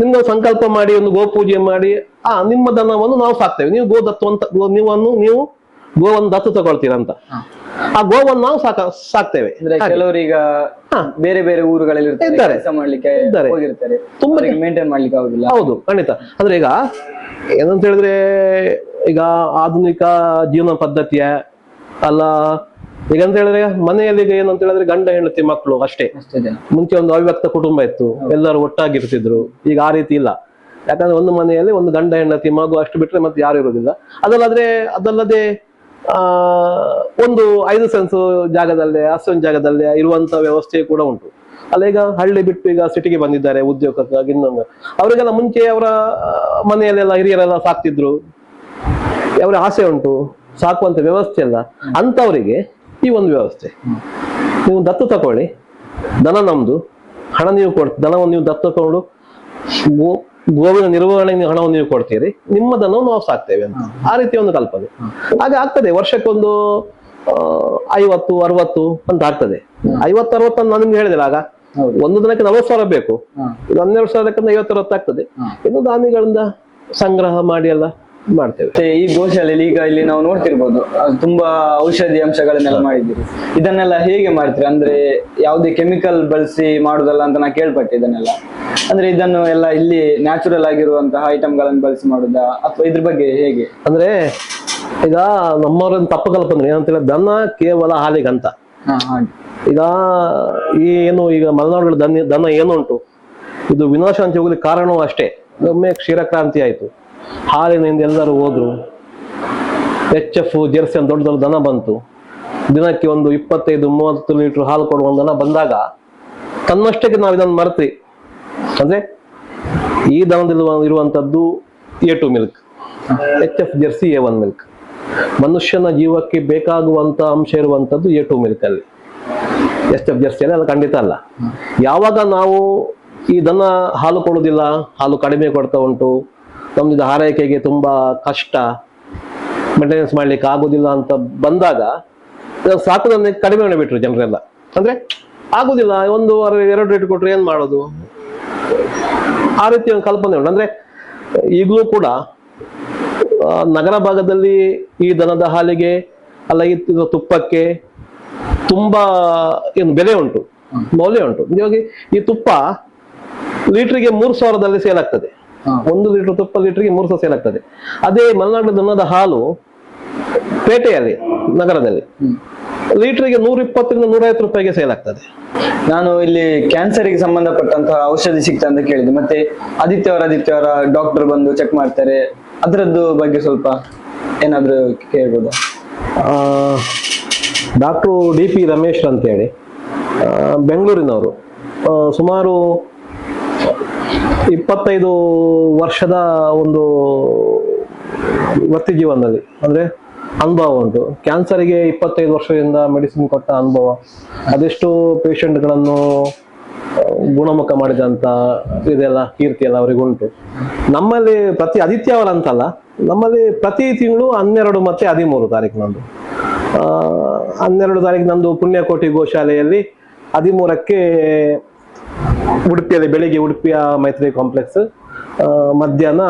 ನಿಮ್ದು ಸಂಕಲ್ಪ ಮಾಡಿ ಒಂದು ಗೋಪೂಜೆ ಮಾಡಿ, ಆ, ನಿಮ್ಮ ದನವನ್ನು ನಾವು ಸಾಕ್ತೇವೆ. ನೀವು ಗೋ ದತ್ತು ಅಂತ ನೀವನ್ನು ನೀವು ಗೋವನ್ನು ದತ್ತು ತಗೊಳ್ತೀರಂತ ಆ ಗೋವನ್ನು ನಾವು ಸಾಕ ಸಾಕ್ತೇವೆ. ಅಂದ್ರೆ. ಕೆಲವರೀಗ ಬೇರೆ ಬೇರೆ ಊರುಗಳಲ್ಲಿ ಇರ್ತಾರೆ ಮಾಡ್ಲಿಕ್ಕೆ. ಹೋಗಿರ್ತಾರೆ. ತುಂಬಾ ಮೇಂಟೈನ್ ಮಾಡ್ಲಿಕ್ಕೆ ಆಗುದಿಲ್ಲ. ಹೌದು ಖಂಡಿತ. ಅಂದ್ರೆ ಈಗ ಏನಂತ ಹೇಳಿದ್ರೆ ಈಗ ಆಧುನಿಕ ಜೀವನ ಪದ್ಧತಿಯ ಅಲ್ಲ ಈಗ ಅಂತ ಹೇಳಿದ್ರೆ ಮನೆಯಲ್ಲಿ ಈಗ ಏನಂತ ಹೇಳಿದ್ರೆ ಗಂಡ ಹೆಂಡತಿ ಮಕ್ಕಳು ಅಷ್ಟೇ. ಮುಂಚೆ ಒಂದು ಅವ್ಯಕ್ತ ಕುಟುಂಬ ಇತ್ತು. ಎಲ್ಲರೂ ಒಟ್ಟಾಗಿರ್ತಿದ್ರು. ಈಗ ಆ ರೀತಿ ಇಲ್ಲ. ಯಾಕಂದ್ರೆ ಒಂದು ಮನೆಯಲ್ಲಿ ಒಂದು ಗಂಡ ಹೆಂಡತಿ ಮಗು ಅಷ್ಟು ಬಿಟ್ರೆ ಮತ್ತೆ ಯಾರು ಇರೋದಿಲ್ಲ. ಅದಲ್ಲದೆ ಅದಲ್ಲದೆ ಒಂದು ಐದು ಸೆನ್ಸ್ ಜಾಗದಲ್ಲೇ, ಅಷ್ಟೊಂದು ಜಾಗದಲ್ಲೇ ಇರುವಂತ ವ್ಯವಸ್ಥೆ ಕೂಡ ಉಂಟು. ಅಲ್ಲ, ಈಗ ಹಳ್ಳಿ ಬಿಟ್ಟು ಈಗ ಸಿಟಿಗೆ ಬಂದಿದ್ದಾರೆ ಉದ್ಯೋಗಕ್ಕಾಗಿ ಇನ್ನೊಂದು ಅವರಿಗೆಲ್ಲ ಮುಂಚೆ ಅವರ ಮನೆಯಲ್ಲೆಲ್ಲ ಹಿರಿಯರೆಲ್ಲ ಸಾಕ್ತಿದ್ರು. ಅವರ ಆಸೆ ಉಂಟು, ಸಾಕುವಂತ ವ್ಯವಸ್ಥೆ ಅಲ್ಲ. ಅಂತವರಿಗೆ ಈ ಒಂದು ವ್ಯವಸ್ಥೆ. ನೀವು ದತ್ತು ತಕೊಳ್ಳಿ ದನ ನಮ್ದು. ಹಣ ನೀವು ಕೊಡ್ತೀವಿ ದನವನ್ನು ನೀವು ದತ್ತು ತಗೊಂಡು ಗೋವಿನ ನಿರ್ವಹಣೆ ಹಣವನ್ನು ನೀವು ಕೊಡ್ತೀರಿ ನಿಮ್ಮ ದನವನ್ನು ನಾವು ಸಾಕ್ತೇವೆ ಅಂತ. ಆ ರೀತಿಯ ಒಂದು ಕಲ್ಪನೆ. ಹಾಗೆ ಆಗ್ತದೆ ವರ್ಷಕ್ಕೊಂದು ಐವತ್ತು ಅರವತ್ತು ಅಂತ ಆಗ್ತದೆ. ಐವತ್ತು ಅರವತ್ತು ಅಂತ ನಾನು ನಿಮ್ಗೆ ಹೇಳಿದಿಲ್ಲ ಆಗ ಒಂದು ದಿನಕ್ಕೆ ನಲವತ್ತು ಸಾವಿರ ಬೇಕು. ಇದು ಹನ್ನೆರಡು ಸಾವಿರಕ್ಕಿಂತ ಐವತ್ತು ಅರವತ್ತು ಆಗ್ತದೆ. ಇನ್ನು ದಾನಿಗಳಿಂದ ಸಂಗ್ರಹ ಮಾಡಿ ಎಲ್ಲ ಮಾಡ್ತೇವೆ. ಮತ್ತೆ ಈ ಗೋಶಾಲೆಯಲ್ಲಿ ಈಗ ಇಲ್ಲಿ ನಾವು ನೋಡ್ತಿರ್ಬೋದು ಅದು ತುಂಬಾ ಔಷಧಿ ಅಂಶಗಳನ್ನೆಲ್ಲ ಮಾಡಿದ್ದೀರಿ. ಇದನ್ನೆಲ್ಲ ಹೇಗೆ ಮಾಡ್ತೀರಿ? ಅಂದ್ರೆ ಯಾವುದೇ ಕೆಮಿಕಲ್ ಬಳಸಿ ಮಾಡುದಲ್ಲ ಅಂತ ನಾ ಕೇಳ್ಪಟ್ಟೆ ಇದನ್ನೆಲ್ಲ. ಅಂದ್ರೆ ಇದನ್ನು ಎಲ್ಲ ಇಲ್ಲಿ ನ್ಯಾಚುರಲ್ ಆಗಿರುವಂತಹ ಐಟಮ್ಗಳನ್ನು ಬಳಸಿ ಮಾಡುದ? ಅಥವಾ ಇದ್ರ ಬಗ್ಗೆ ಹೇಗೆ? ಅಂದ್ರೆ ಈಗ ನಮ್ಮವರೊಂದು ತಪ್ಪು ಕಲ್ಪಂದ್ರೆ ಏನಂತ ಹೇಳಿದ್ರೆ ದನ ಕೇವಲ ಹಾಲಿಗಂತ. ಹಾ ಹಾಗೆ. ಈಗ ಈ ಏನು ಈಗ ಮಲೆನಾಡುಗಳ ದನ ದನ ಏನುಂಟು? ಇದು ವಿನಾಶ ಅಂತ ಹೋಗ್ಲಿಕ್ಕೆ ಕಾರಣವೂ ಅಷ್ಟೇ. ಒಮ್ಮೆ ಕ್ಷೀರಕ್ರಾಂತಿ ಆಯ್ತು. ಹಾಲಿನಿಂದ ಎಲ್ಲರೂ ಹೋದ್ರು. ಎಚ್ ಎಫ್ ಜೆರ್ಸಿ ಅಂತ ದೊಡ್ಡ ದೊಡ್ಡ ದನ ಬಂತು. ದಿನಕ್ಕೆ ಒಂದು ಇಪ್ಪತ್ತೈದು, ಮೂವತ್ತು ಲೀಟರ್ ಹಾಲು ಕೊಡುವ ದನ ಬಂದಾಗ ತನ್ನಷ್ಟಕ್ಕೆ ನಾವು ಇದನ್ನು ಮರ್ತಿ ಅಂದ್ರೆ ಈ ದನದಲ್ಲಿ ಇರುವಂತದ್ದು A two milk H F jersey A one milk ಮನುಷ್ಯನ ಜೀವಕ್ಕೆ ಬೇಕಾಗುವಂತ ಅಂಶ ಇರುವಂತದ್ದು ಎ ಟು ಮಿಲ್ಕ್ ಅಲ್ಲಿ. ಎಚ್ ಎಫ್ ಜೆರ್ಸಿಯಲ್ಲಿ ಅದು ಖಂಡಿತ ಅಲ್ಲ. ಯಾವಾಗ ನಾವು ಈ ದನ ಹಾಲು ಕೊಡುವುದಿಲ್ಲ, ಹಾಲು ಕಡಿಮೆ ಕೊಡ್ತಾ ಉಂಟು ನಮ್ದು ಇದು ಆರೈಕೆಗೆ ತುಂಬಾ ಕಷ್ಟ ಮೇಂಟೆನೆನ್ಸ್ ಮಾಡ್ಲಿಕ್ಕೆ ಆಗೋದಿಲ್ಲ ಅಂತ ಬಂದಾಗ ಸಾಕುದನ್ನೇ ಕಡಿಮೆ ಮಾಡಿಬಿಟ್ರು ಜನರೆಲ್ಲ. ಅಂದ್ರೆ ಆಗುದಿಲ್ಲ, ಒಂದು ಎರಡು ರೇಟ್ ಕೊಟ್ರೆ ಏನು ಮಾಡೋದು? ಆ ರೀತಿ ಒಂದು ಕಲ್ಪನೆ ಉಂಟು. ಅಂದ್ರೆ ಈಗಲೂ ಕೂಡ ನಗರ ಭಾಗದಲ್ಲಿ ಈ ದನದ ಹಾಲಿಗೆ, ಅಲ್ಲ ಈ ತುಪ್ಪಕ್ಕೆ ತುಂಬಾ ಏನು ಬೆಲೆ ಉಂಟು, ಮೌಲ್ಯ ಉಂಟು. ನಿಜವಾಗಿ ಈ ತುಪ್ಪ ಲೀಟ್ರಿಗೆ ಮೂರು ಸಾವಿರದಲ್ಲಿ ಸೇಲ್ ಆಗ್ತದೆ. ಒಂದು ಲೀಟರ್ ತುಪ್ಪ ಲೀಟರ್ಗೆ ಮೂರು ಸಾವಿರ ಸೇಲ್ ಆಗ್ತದೆ. ಅದೇ ಮಲೆನಾಡು ದನದ ಹಾಲು ಪೇಟೆಯಲ್ಲಿ ನಗರದಲ್ಲಿ. ಲೀಟರ್ಗೆ ನೂರ ಇಪ್ಪತ್ತರಿಂದ ನೂರೈವತ್ತು ರೂಪಾಯಿಗೆ ಸೇಲ್ ಆಗ್ತದೆ. ನಾನು ಇಲ್ಲಿ ಕ್ಯಾನ್ಸರ್ಗೆ ಸಂಬಂಧಪಟ್ಟಂತಹ ಔಷಧಿ ಸಿಗ್ತಾ ಅಂತ ಕೇಳಿದೆ ಮತ್ತೆ ಆದಿತ್ಯವಾರ ಆದಿತ್ಯವಾರ ಡಾಕ್ಟರ್ ಬಂದು ಚೆಕ್ ಮಾಡ್ತಾರೆ. ಅದರದ್ದು ಬಗ್ಗೆ ಸ್ವಲ್ಪ ಏನಾದರೂ ಕೇಳ್ಬೋದಾ? ಡಾಕ್ಟ್ರು ಡಿ ಪಿ ರಮೇಶ್ ಅಂತೇಳಿ. ಹೇಳಿ ಬೆಂಗಳೂರಿನವರು. ಸುಮಾರು ಇಪ್ಪತ್ತೈದು ವರ್ಷದ ಒಂದು ವೃತ್ತಿ ಜೀವನದಲ್ಲಿ, ಅಂದ್ರೆ ಅನುಭವ ಉಂಟು. ಕ್ಯಾನ್ಸರ್ಗೆ ಇಪ್ಪತ್ತೈದು ವರ್ಷದಿಂದ ಮೆಡಿಸಿನ್ ಕೊಟ್ಟ ಅನುಭವ. ಅದೆಷ್ಟು ಪೇಷಂಟ್ಗಳನ್ನು ಗುಣಮುಖ ಮಾಡಿದಂತ ಇದೆಲ್ಲ ಕೀರ್ತಿ ಎಲ್ಲ ಅವರಿಗೆ ಉಂಟು. ನಮ್ಮಲ್ಲಿ ಪ್ರತಿ ಆದಿತ್ಯವಾರ ಅಂತಲ್ಲ, ನಮ್ಮಲ್ಲಿ ಪ್ರತಿ ತಿಂಗಳು ಹನ್ನೆರಡು ಮತ್ತೆ ಹದಿಮೂರು ತಾರೀಕು ನಂದು. ಹನ್ನೆರಡು ತಾರೀಕು ನಂದು ಪುಣ್ಯಕೋಟಿ ಗೋಶಾಲೆಯಲ್ಲಿ ಹದಿಮೂರಕ್ಕೆ ಉಡುಪಿಯಲ್ಲಿ ಬೆಳಿಗ್ಗೆ ಉಡುಪಿಯ ಮೈತ್ರಿ ಕಾಂಪ್ಲೆಕ್ಸ್ ಮಧ್ಯಾಹ್ನ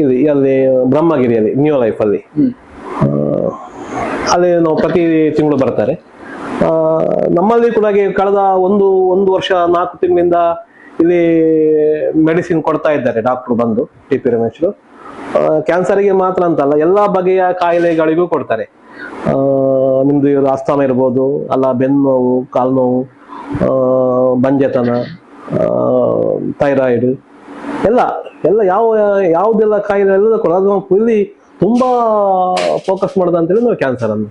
ಇದು ಇಲ್ಲಿ ಅಲ್ಲಿ ಬ್ರಹ್ಮಗಿರಿಯಲ್ಲಿ ನ್ಯೂ ಲೈಫ್ ಅಲ್ಲಿ ಅಲ್ಲಿ ನಾವು ಪ್ರತಿ ತಿಂಗಳು ಬರ್ತಾರೆ. ನಮ್ಮಲ್ಲಿ ಕೂಡ ಕಳೆದ ಒಂದು ಒಂದು ವರ್ಷ ನಾಲ್ಕು ತಿಂಗಳಿಂದ ಇಲ್ಲಿ ಮೆಡಿಸಿನ್ ಕೊಡ್ತಾ ಇದ್ದಾರೆ ಡಾಕ್ಟರ್ ಬಂದು ಟಿ ಪಿ ರಮೇಶ್ರು. ಕ್ಯಾನ್ಸರ್ಗೆ ಮಾತ್ರ ಅಂತಲ್ಲ ಎಲ್ಲ ಬಗೆಯ ಕಾಯಿಲೆಗಳಿಗೂ ಕೊಡ್ತಾರೆ. ನಿಮ್ದು ಇವರು ಅಸ್ತಮ ಇರ್ಬೋದು ಅಲ್ಲ ಬೆನ್ನು ನೋವು ಕಾಲು ನೋವು ಬಂಜೆತನ ಥೈರಾಯ್ಡ್, ಎಲ್ಲ ಎಲ್ಲ ಯಾವ, ಯಾವುದೆಲ್ಲ ಕಾಯಿಲೆ ಎಲ್ಲ ಕೂಡ ಅದು ಇಲ್ಲಿ ತುಂಬಾ ಫೋಕಸ್ ಮಾಡೋದು ಅಂತೇಳಿ ನಾವು ಕ್ಯಾನ್ಸರ್ ಅನ್ನು.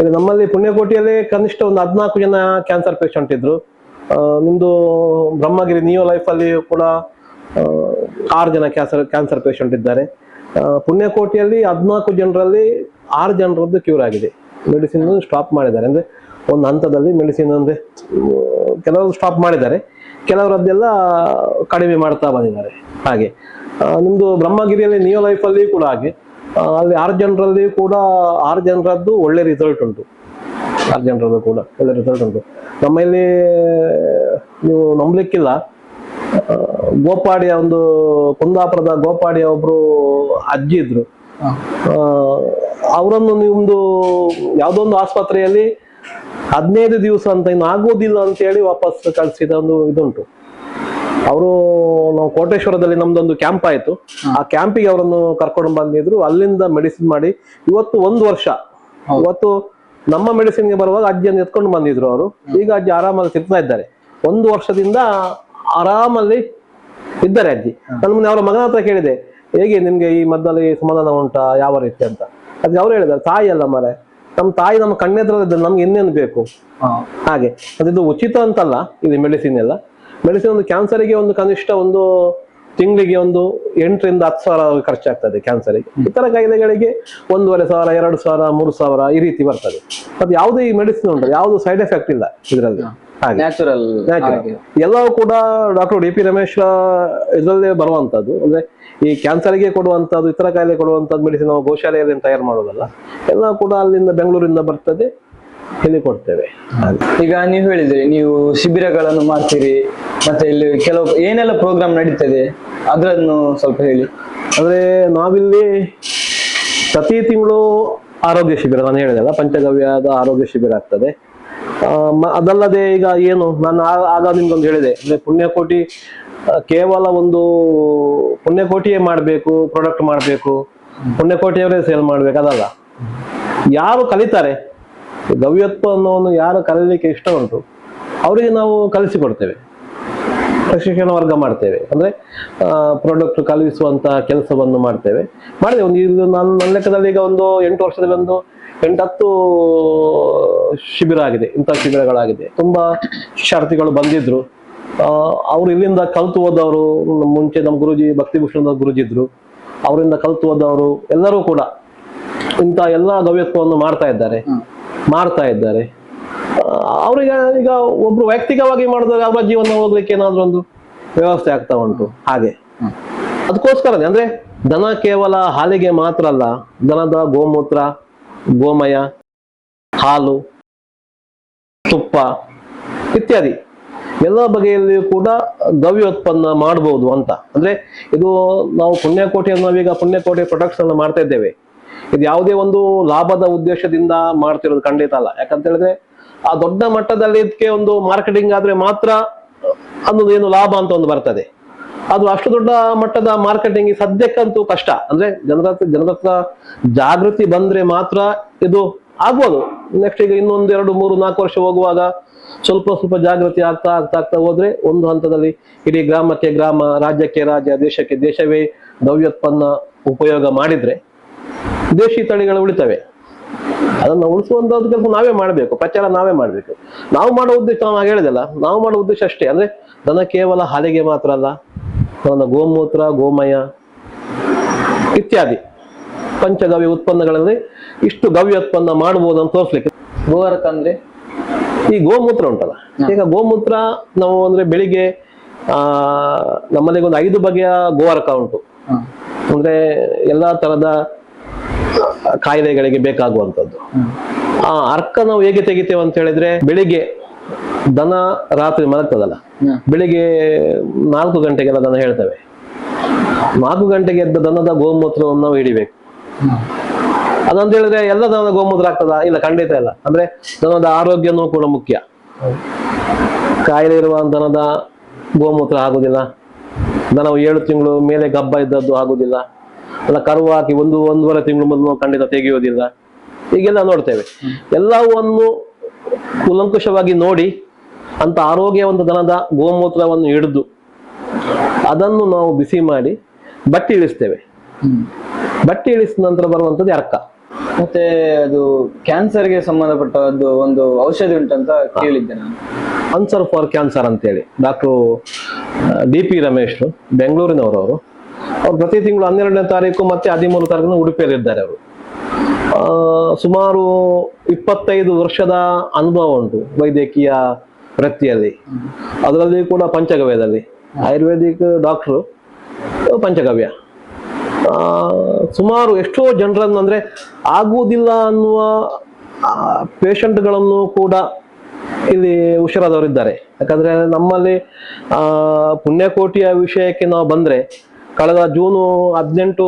ಈಗ ನಮ್ಮಲ್ಲಿ ಪುಣ್ಯಕೋಟಿಯಲ್ಲಿ ಕನಿಷ್ಠ ಒಂದು ಹದಿನಾಲ್ಕು ಜನ ಕ್ಯಾನ್ಸರ್ ಪೇಷಂಟ್ ಇದ್ರು. ನಿಮ್ಮದು ಬ್ರಹ್ಮಗಿರಿ ನಿಯೋ ಅಲ್ಲಿ ಕೂಡ ಆರು ಜನ ಕ್ಯಾನ್ಸರ್ ಕ್ಯಾನ್ಸರ್ ಪೇಷಂಟ್ ಇದ್ದಾರೆ. ಪುಣ್ಯಕೋಟಿಯಲ್ಲಿ ಹದಿನಾಲ್ಕು ಜನರಲ್ಲಿ ಆರು ಜನರದ್ದು ಕ್ಯೂರ್ ಆಗಿದೆ. ಮೆಡಿಸಿನ್ ಸ್ಟಾಪ್ ಮಾಡಿದ್ದಾರೆ. ಅಂದ್ರೆ ಒಂದು ಹಂತದಲ್ಲಿ ಮೆಡಿಸಿನ್ ಅಂದ್ರೆ ಕೆಲವರು ಸ್ಟಾಪ್ ಮಾಡಿದ್ದಾರೆ. ಕೆಲವರದ್ದೆಲ್ಲ ಕಡಿಮೆ ಮಾಡ್ತಾ ಬಂದಿದ್ದಾರೆ. ಹಾಗೆ ನಿಮ್ಮದು ನಿಮ್ದು ಬ್ರಹ್ಮಗಿರಿಯಲ್ಲಿ ನಿಯೋ ಲೈಫಲ್ಲಿ ಕೂಡ ಹಾಗೆ ಅಲ್ಲಿ ಆರು ಜನರಲ್ಲಿ ಕೂಡ ಆರು ಜನರದ್ದು ಒಳ್ಳೆ ರಿಸಲ್ಟ್ ಉಂಟು. ಆರು ಜನರದ್ದು ಕೂಡ ಒಳ್ಳೆ ರಿಸಲ್ಟ್ ಉಂಟು. ನಮ್ಮಲ್ಲಿ ನೀವು ನಂಬಲಿಕ್ಕಿಲ್ಲ ಗೋಪಾಡಿಯ ಒಂದು ಕುಂದಾಪುರದ ಗೋಪಾಡಿಯ ಒಬ್ರು ಅಜ್ಜಿ ಇದ್ರು. ಅವರನ್ನು ನಿಮ್ದು ಯಾವುದೋ ಒಂದು ಆಸ್ಪತ್ರೆಯಲ್ಲಿ ಹದಿನೈದು ದಿವಸ ಅಂತ ಇನ್ನು ಆಗೋದಿಲ್ಲ ಅಂತ ಹೇಳಿ ವಾಪಸ್ ಕಳಿಸಿದ ಒಂದು ಇದುಂಟು. ಅವರು ನಾವು ಕೋಟೇಶ್ವರದಲ್ಲಿ ನಮ್ದೊಂದು ಕ್ಯಾಂಪ್ ಆಯ್ತು. ಆ ಕ್ಯಾಂಪಿಗೆ ಅವರನ್ನು ಕರ್ಕೊಂಡು ಬಂದಿದ್ರು. ಅಲ್ಲಿಂದ ಮೆಡಿಸಿನ್ ಮಾಡಿ ಇವತ್ತು ಒಂದು ವರ್ಷ. ಇವತ್ತು ನಮ್ಮ ಮೆಡಿಸಿನ್ಗೆ ಬರುವಾಗ ಅಜ್ಜಿಯನ್ನು ಎತ್ಕೊಂಡು ಬಂದಿದ್ರು ಅವರು. ಈಗ ಅಜ್ಜಿ ಆರಾಮಲ್ಲಿ ಸಿಗ್ತಾ ಇದ್ದಾರೆ. ಒಂದು ವರ್ಷದಿಂದ ಆರಾಮಲ್ಲಿ ಇದ್ದಾರೆ ಅಜ್ಜಿ. ನನ್ನ ಮುಂದೆ ಅವರ ಮಗನ ಹತ್ರ ಕೇಳಿದೆ ಹೇಗೆ ನಿಮ್ಗೆ ಈ ಮದ್ದಲ್ಲಿ ಸಮಾಧಾನ ಉಂಟಾ ಯಾವ ರೀತಿ? ಅಂತ. ಅದಕ್ಕೆ ಅವ್ರು ಹೇಳಿದ್ದಾರೆ ತಾಯಿ ಅಲ್ಲ ಮರೆ ನಮ್ಮ ತಾಯಿ ನಮ್ಮ ಕಣ್ಣೆದ್ರಲ್ಲಿದ್ದರೆ ನಮ್ಗೆ ಇನ್ನೇನು ಬೇಕು. ಹಾಗೆ. ಅದಿದು ಉಚಿತ ಅಂತಲ್ಲ ಇದು ಮೆಡಿಸಿನ್ ಎಲ್ಲ ಮೆಡಿಸಿನ್ ಒಂದು ಕ್ಯಾನ್ಸರಿಗೆ ಒಂದು ಕನಿಷ್ಠ ಒಂದು ತಿಂಗಳಿಗೆ ಒಂದು ಎಂಟರಿಂದ ಹತ್ತು ಸಾವಿರ ಖರ್ಚಾಗ್ತದೆ ಕ್ಯಾನ್ಸರಿಗೆ. ಇತರ ಕಾಯಿಲೆಗಳಿಗೆ ಒಂದೂವರೆ ಸಾವಿರ ಎರಡು ಸಾವಿರ ಮೂರು ಸಾವಿರ ಈ ರೀತಿ ಬರ್ತದೆ. ಮತ್ತೆ ಯಾವುದೇ ಈ ಮೆಡಿಸಿನ್ ಉಂಟು ಯಾವುದು ಸೈಡ್ ಎಫೆಕ್ಟ್ ಇಲ್ಲ ಇದರಲ್ಲಿ. ನ್ಯಾಚುರಲ್. ಎಲ್ಲವೂ ಕೂಡ ಡಾಕ್ಟರ್ ಡಿ ಪಿ ರಮೇಶ್ ಇದರಲ್ಲೇ ಬರುವಂತದ್ದು ಅಂದ್ರೆ ಈ ಕ್ಯಾನ್ಸರ್ಗೆ ಕೊಡುವಂತದ್ದು ಇತರ ಕಾಯಿಲೆ ಕೊಡುವಂತದ್ದು ಮೆಡಿಸಿನ್ ನಾವು ಗೋಶಾಲೆಯಲ್ಲಿ ತಯಾರು ಮಾಡೋದಲ್ಲ ಎಲ್ಲ ಕೂಡ ಅಲ್ಲಿಂದ ಬೆಂಗಳೂರಿಂದ ಬರ್ತದೆ ಇಲ್ಲಿ ಕೊಡ್ತೇವೆ. ಈಗ ನೀವು ಹೇಳಿದ್ರಿ ನೀವು ಶಿಬಿರಗಳನ್ನು ಮಾಡ್ತೀರಿ ಮತ್ತೆ ಇಲ್ಲಿ ಕೆಲವು ಏನೆಲ್ಲ ಪ್ರೋಗ್ರಾಮ್ ನಡೀತದೆ ಅದನ್ನು ಸ್ವಲ್ಪ ಹೇಳಿ. ಅಂದ್ರೆ ನಾವಿಲ್ಲಿ ಪ್ರತಿ ತಿಂಗಳು ಆರೋಗ್ಯ ಶಿಬಿರ ನಾನು ಹೇಳಿದೆಲ್ಲ ಪಂಚಗವ್ಯದ ಆರೋಗ್ಯ ಶಿಬಿರ ಆಗ್ತದೆ. ಅದಲ್ಲದೆ ಈಗ ಏನು, ನಾನು ಆಗ ನಿಮ್ಗೊಂದು ಹೇಳಿದೆ, ಅಂದ್ರೆ ಪುಣ್ಯಕೋಟಿ ಕೇವಲ ಒಂದು ಪುಣ್ಯಕೋಟಿಯೇ ಮಾಡಬೇಕು ಪ್ರಾಡಕ್ಟ್ ಮಾಡಬೇಕು, ಪುಣ್ಯಕೋಟಿಯವರೇ ಸೇಲ್ ಮಾಡ್ಬೇಕು, ಅದಲ್ಲ. ಯಾರು ಕಲಿತಾರೆ ಗವ್ಯತ್ವ ಗವ್ಯತ್ವ ಒಂದು ಯಾರು ಕಲೀಲಿಕ್ಕೆ ಇಷ್ಟ ಉಂಟು, ಅವರಿಗೆ ನಾವು ಕಲಿಸಿಕೊಡ್ತೇವೆ ಪ್ರಶಿಕ್ಷಣ ವರ್ಗ ಮಾಡ್ತೇವೆ, ಅಂದ್ರೆ ಪ್ರಾಡಕ್ಟ್ ಕಲಿಸುವಂತ ಕೆಲಸವನ್ನು ಮಾಡ್ತೇವೆ. ಮಾಡಿದೆ ಒಂದು ಇದು ನನ್ನ ಲೆಕ್ಕದಲ್ಲಿ ಈಗ ಒಂದು ಎಂಟು ವರ್ಷದಲ್ಲಿ ಒಂದು ಎಂಟತ್ತು ಶಿಬಿರ ಆಗಿದೆ ಇಂಥ ಶಿಬಿರಗಳಾಗಿದೆ. ತುಂಬಾ ಶಿಕ್ಷಾರ್ಥಿಗಳು ಬಂದಿದ್ರು. ಅವರು ಇಲ್ಲಿಂದ ಕಲ್ತು ಹೋದವರು ಮುಂಚೆ ನಮ್ಮ ಗುರುಜಿ ಭಕ್ತಿಭೂಷಣದ ಗುರುಜಿ ಇದ್ರು. ಅವರಿಂದ ಕಲಿತು ಹೋದವರು ಎಲ್ಲರೂ ಕೂಡ ಇಂಥ ಎಲ್ಲ ಗವ್ಯತ್ವವನ್ನು ಮಾಡ್ತಾ ಇದ್ದಾರೆ ಮಾಡ್ತಾ ಇದ್ದಾರೆ. ಅವರಿಗೆ ಈಗ ಒಬ್ರು ವೈಯಕ್ತಿಕವಾಗಿ ಮಾಡಿದಾಗ ಅವರ ಜೀವನ ಹೋಗ್ಲಿಕ್ಕೆ ಏನಾದ್ರೂ ಒಂದು ವ್ಯವಸ್ಥೆ ಆಗ್ತಾ ಉಂಟು ಹಾಗೆ. ಅದಕ್ಕೋಸ್ಕರನೇ ಅಂದ್ರೆ ದನ ಕೇವಲ ಹಾಲಿಗೆ ಮಾತ್ರ ಅಲ್ಲ ದನದ ಗೋಮೂತ್ರ ಗೋಮಯ, ಹಾಲು, ತುಪ್ಪ ಇತ್ಯಾದಿ. ಎಲ್ಲ ಬಗೆಯಲ್ಲಿಯೂ ಕೂಡ ಗವ್ಯೋತ್ಪನ್ನ ಮಾಡಬಹುದು ಅಂತ. ಅಂದ್ರೆ ಇದು ನಾವು ಪುಣ್ಯಕೋಟೆಯನ್ನು ನಾವೀಗ ಪುಣ್ಯಕೋಟೆ ಪ್ರೊಡಕ್ಟ್ಸ್ ಅನ್ನು ಮಾಡ್ತಾ ಇದ್ದೇವೆ. ಇದು ಯಾವುದೇ ಒಂದು ಲಾಭದ ಉದ್ದೇಶದಿಂದ ಮಾಡ್ತಿರೋದು ಖಂಡಿತ ಅಲ್ಲ. ಯಾಕಂತ ಹೇಳಿದ್ರೆ ಆ ದೊಡ್ಡ ಮಟ್ಟದಲ್ಲಿ ಇದಕ್ಕೆ ಒಂದು ಮಾರ್ಕೆಟಿಂಗ್ ಆದ್ರೆ ಮಾತ್ರ ಅನ್ನೋದು ಏನು ಲಾಭ ಅಂತ ಒಂದು ಬರ್ತದೆ. ಅದು ಅಷ್ಟು ದೊಡ್ಡ ಮಟ್ಟದ ಮಾರ್ಕೆಟಿಂಗ್ ಸದ್ಯಕ್ಕಂತೂ ಕಷ್ಟ. ಅಂದ್ರೆ ಜನರ ಜನರ ಜಾಗೃತಿ ಬಂದ್ರೆ ಮಾತ್ರ ಇದು ಆಗ್ಬೋದು. ನೆಕ್ಸ್ಟ್ ಈಗ ಇನ್ನೊಂದು ಎರಡು, ಮೂರು, ನಾಲ್ಕು ವರ್ಷ ಹೋಗುವಾಗ ಸ್ವಲ್ಪ ಸ್ವಲ್ಪ ಜಾಗೃತಿ ಆಗ್ತಾ ಆಗ್ತಾ ಆಗ್ತಾ ಹೋದ್ರೆ ಒಂದು ಹಂತದಲ್ಲಿ ಇಡೀ ಗ್ರಾಮಕ್ಕೆ ಗ್ರಾಮ, ರಾಜ್ಯಕ್ಕೆ ರಾಜ್ಯ, ದೇಶಕ್ಕೆ ದೇಶವೇ ದ್ರವ್ಯೋತ್ಪನ್ನ ಉಪಯೋಗ ಮಾಡಿದ್ರೆ ದೇಶಿ ತಳಿಗಳು ಉಳಿತವೆ. ಅದನ್ನ ಉಳಿಸುವಂತದ್ದು ಕೆಲಸ ನಾವೇ ಮಾಡಬೇಕು. ಪ್ರಚಾರ ನಾವೇ ಮಾಡಬೇಕು. ನಾವು ಮಾಡೋ ಉದ್ದೇಶ ನಾವು ಹೇಳಿದಲ್ಲ. ನಾವು ಮಾಡೋ ಉದ್ದೇಶ ಅಷ್ಟೇ. ಅಂದ್ರೆ ದನ ಕೇವಲ ಹಾಲಿಗೆ ಮಾತ್ರ ಅಲ್ಲ ನನ್ನ ಗೋಮೂತ್ರ ಗೋಮಯ ಇತ್ಯಾದಿ ಪಂಚಗವ್ಯ ಉತ್ಪನ್ನಗಳಲ್ಲಿ ಇಷ್ಟು ಗವ್ಯೋತ್ಪನ್ನ ಮಾಡಬಹುದು ಅಂತ ತೋರಿಸ್ಲಿಕ್ಕೆ. ಗೋವರ್ಕ ಅಂದ್ರೆ? ಈ ಗೋಮೂತ್ರ ಉಂಟಲ್ಲ? ಈಗ ಗೋಮೂತ್ರ ನಾವು ಅಂದ್ರೆ ಬೆಳಿಗ್ಗೆ ಆ ನಮ್ಮಲ್ಲಿ ಒಂದು ಐದು ಬಗೆಯ ಗೋವರ್ಕ ಉಂಟು. ಅಂದ್ರೆ ಎಲ್ಲಾ ತರದ ಕಾಯಿಲೆಗಳಿಗೆ ಬೇಕಾಗುವಂತದ್ದು ಆ ಅರ್ಕ ನಾವು ಹೇಗೆ ತೆಗಿತೇವೆ ಅಂತ ಹೇಳಿದ್ರೆ ಬೆಳಿಗ್ಗೆ ದನ ರಾತ್ರಿ ಮಲಗ್ತದಲ್ಲ. ಬೆಳಿಗ್ಗೆ ನಾಲ್ಕು ಗಂಟೆಗೆಲ್ಲ ದನ ಹೇಳ್ತೇವೆ. ನಾಲ್ಕು ಗಂಟೆಗೆ ಎದ್ದ ದನದ ಗೋಮೂತ್ರವನ್ನು ನಾವು ಹಿಡಿಬೇಕು. ಅದಂತ ಹೇಳಿದ್ರೆ ಎಲ್ಲ ದನದ ಗೋಮೂತ್ರ ಆಗ್ತದ? ಇಲ್ಲ ಖಂಡಿತ ಇಲ್ಲ. ಅಂದ್ರೆ ದನದ ಆರೋಗ್ಯನೂ ಕೂಡ ಮುಖ್ಯ. ಕಾಯಿಲೆ ಇರುವ ದನದ ಗೋಮೂತ್ರ ಆಗುದಿಲ್ಲ. ದನವು ಏಳು ತಿಂಗಳು ಮೇಲೆ ಗಬ್ಬ ಇದ್ದದ್ದು ಆಗುದಿಲ್ಲ. ಅಲ್ಲ ಕರು ಹಾಕಿ ಒಂದು ಒಂದೂವರೆ ತಿಂಗಳು ಮೊದಲು ಖಂಡಿತ ತೆಗೆಯುವುದಿಲ್ಲ. ಹೀಗೆಲ್ಲ ನೋಡ್ತೇವೆ. ಎಲ್ಲವನ್ನು ಕುಲಂಕುಷವಾಗಿ ನೋಡಿ ಅಂತ ಆರೋಗ್ಯವಂತ ದನದ ಗೋಮೂತ್ರವನ್ನು ಹಿಡಿದು ಅದನ್ನು ನಾವು ಬಿಸಿ ಮಾಡಿ ಬಟ್ಟಿ ಇಳಿಸ್ತೇವೆ. ಬಟ್ಟಿ ಇಳಿಸಿದ ನಂತರ ಬರುವಂತದ್ದು ಅರ್ಕ ಮತ್ತೆ ಅದು ಕ್ಯಾನ್ಸರ್ಗೆ ಸಂಬಂಧಪಟ್ಟದ್ದು ಒಂದು ಔಷಧಿ ಉಂಟಂತ ಕೇಳಿದ್ದೆ ನಾನು. ಆನ್ಸರ್ ಫಾರ್ ಕ್ಯಾನ್ಸರ್ ಅಂತೇಳಿ. ಡಾಕ್ಟ್ರು ಡಿ ಪಿ ರಮೇಶ್ ಬೆಂಗಳೂರಿನವರು ಅವರು. ಅವ್ರು ಪ್ರತಿ ತಿಂಗಳು ಹನ್ನೆರಡನೇ ತಾರೀಕು ಮತ್ತೆ ಹದಿಮೂರು ತಾರೀಕು ಉಡುಪಿಯಲ್ಲಿದ್ದಾರೆ ಅವರು. ಸುಮಾರು ಇಪ್ಪತ್ತೈದು ವರ್ಷದ ಅನುಭವ ಉಂಟು ವೈದ್ಯಕೀಯ ವೃತ್ತಿಯಲ್ಲಿ. ಅದರಲ್ಲಿ ಕೂಡ ಪಂಚಗವ್ಯದಲ್ಲಿ. ಆಯುರ್ವೇದಿಕ್ ಡಾಕ್ಟ್ರು ಪಂಚಗವ್ಯ. ಸುಮಾರು ಎಷ್ಟೋ ಜನರನ್ನು ಅಂದ್ರೆ ಆಗುವುದಿಲ್ಲ ಅನ್ನುವ ಪೇಷಂಟ್ಗಳನ್ನು ಕೂಡ ಇಲ್ಲಿ ಹುಷಾರಾದವರಿದ್ದಾರೆ ಯಾಕಂದ್ರೆ ನಮ್ಮಲ್ಲಿ ಆ ಪುಣ್ಯಕೋಟಿಯ ವಿಷಯಕ್ಕೆ ನಾವು ಬಂದ್ರೆ ಕಳೆದ ಜೂನು ಹದಿನೆಂಟು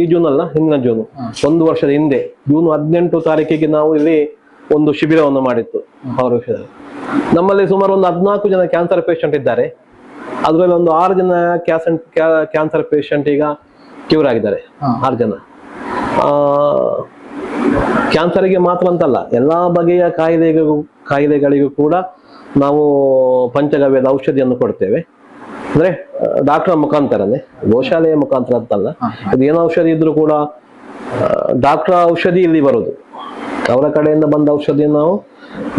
ಈ ಜೂನ್ ಅಲ್ಲ ಹಿಂದಿನ ಜೂನು ಒಂದು ವರ್ಷದ ಹಿಂದೆ ಜೂನ್ ಹದಿನೆಂಟು ತಾರೀಕಿಗೆ ನಾವು ಇಲ್ಲಿ ಒಂದು ಶಿಬಿರವನ್ನು ಮಾಡಿತ್ತು ಅವರ ವಿಷಯದಲ್ಲಿ ನಮ್ಮಲ್ಲಿ ಸುಮಾರು ಒಂದು ಹದಿನಾಲ್ಕು ಜನ ಕ್ಯಾನ್ಸರ್ ಪೇಷಂಟ್ ಇದ್ದಾರೆ. ಅದರಲ್ಲಿ ಒಂದು ಆರು ಜನ ಕ್ಯಾಸನ್ ಕ್ಯಾನ್ಸರ್ ಪೇಷಂಟ್ ಈಗ ಕ್ಯೂರ್ ಆಗಿದ್ದಾರೆ. ಆರು ಜನ. ಆ ಕ್ಯಾನ್ಸರ್ಗೆ ಮಾತ್ರ ಅಂತಲ್ಲ ಎಲ್ಲಾ ಬಗೆಯ ಕಾಯಿಲೆಗೂ ಕಾಯಿಲೆಗಳಿಗೂ ಕೂಡ ನಾವು ಪಂಚಗವ್ಯದ ಔಷಧಿಯನ್ನು ಕೊಡ್ತೇವೆ. ಅಂದ್ರೆ ಡಾಕ್ಟರ್ ಮುಖಾಂತರನೇ ಗೋಶಾಲೆಯ ಮುಖಾಂತರ ಅಂತಲ್ಲ. ಇದು ಏನು ಔಷಧಿ ಇದ್ರೂ ಕೂಡ ಡಾಕ್ಟರ್ ಔಷಧಿ ಇಲ್ಲಿ ಬರುದು. ಅವರ ಕಡೆಯಿಂದ ಬಂದ ಔಷಧಿ ನಾವು